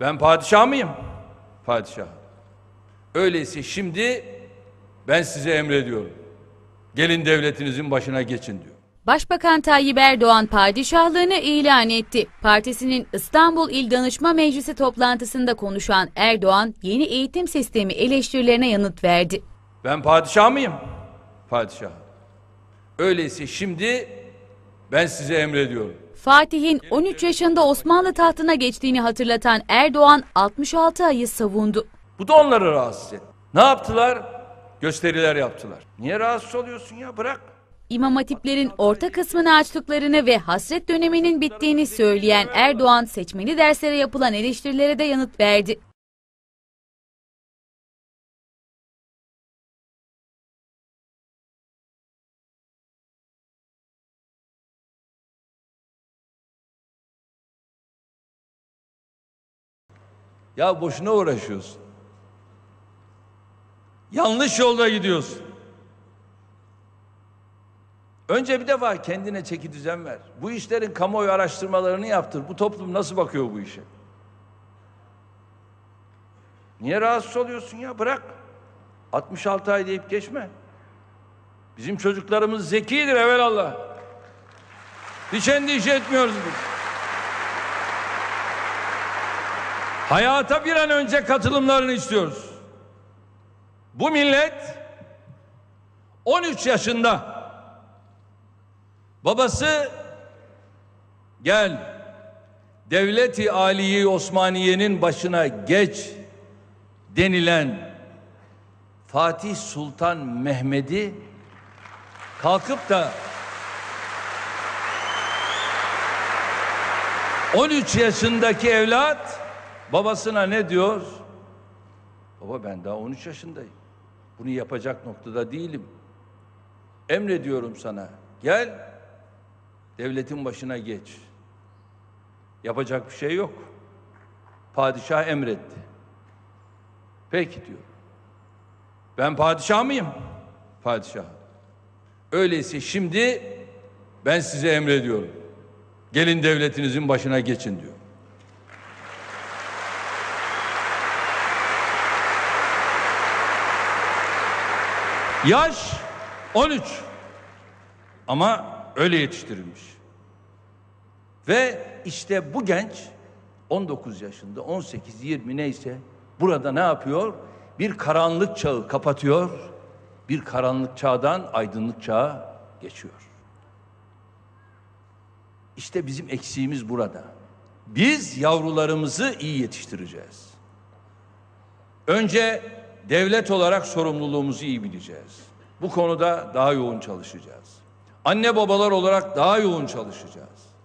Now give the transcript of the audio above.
Ben padişah mıyım? Padişah. Öyleyse şimdi ben size emrediyorum. Gelin devletinizin başına geçin diyor. Başbakan Tayyip Erdoğan padişahlığını ilan etti. Partisinin İstanbul İl Danışma Meclisi toplantısında konuşan Erdoğan, yeni eğitim sistemi eleştirilerine yanıt verdi. Ben padişah mıyım? Padişah. Öyleyse şimdi ben size emrediyorum. Fatih'in 13 yaşında Osmanlı tahtına geçtiğini hatırlatan Erdoğan 66 ayı savundu. Bu da onları rahatsız etti. Ne yaptılar? Gösteriler yaptılar. Niye rahatsız oluyorsun ya? Bırak. İmam hatiplerin orta kısmını açtıklarını ve hasret döneminin bittiğini söyleyen Erdoğan seçmeli derslere yapılan eleştirilere de yanıt verdi. Ya boşuna uğraşıyorsun. Yanlış yolda gidiyorsun. Önce bir defa kendine çeki düzen ver. Bu işlerin kamuoyu araştırmalarını yaptır. Bu toplum nasıl bakıyor bu işe? Niye rahatsız oluyorsun ya? Bırak. 66 ay deyip geçme. Bizim çocuklarımız zekidir evelallah. Hiç endişe etmiyoruz biz. Hayata bir an önce katılımlarını istiyoruz. Bu millet 13 yaşında babası gel devleti aliyi Osmaniye'nin başına geç denilen Fatih Sultan Mehmet'i kalkıp da 13 yaşındaki evlat babasına ne diyor? Baba ben daha 13 yaşındayım. Bunu yapacak noktada değilim. Emrediyorum sana. Gel devletin başına geç. Yapacak bir şey yok. Padişah emretti. Peki diyor. Ben padişah mıyım? Padişah. Öyleyse şimdi ben size emrediyorum. Gelin devletinizin başına geçin diyor. Yaş 13. Ama öyle yetiştirilmiş. Ve işte bu genç 19 yaşında, 18, 20 neyse burada ne yapıyor? Bir karanlık çağı kapatıyor. Bir karanlık çağdan aydınlık çağa geçiyor. İşte bizim eksiğimiz burada. Biz yavrularımızı iyi yetiştireceğiz. Önce devlet olarak sorumluluğumuzu iyi bileceğiz. Bu konuda daha yoğun çalışacağız. Anne babalar olarak daha yoğun çalışacağız.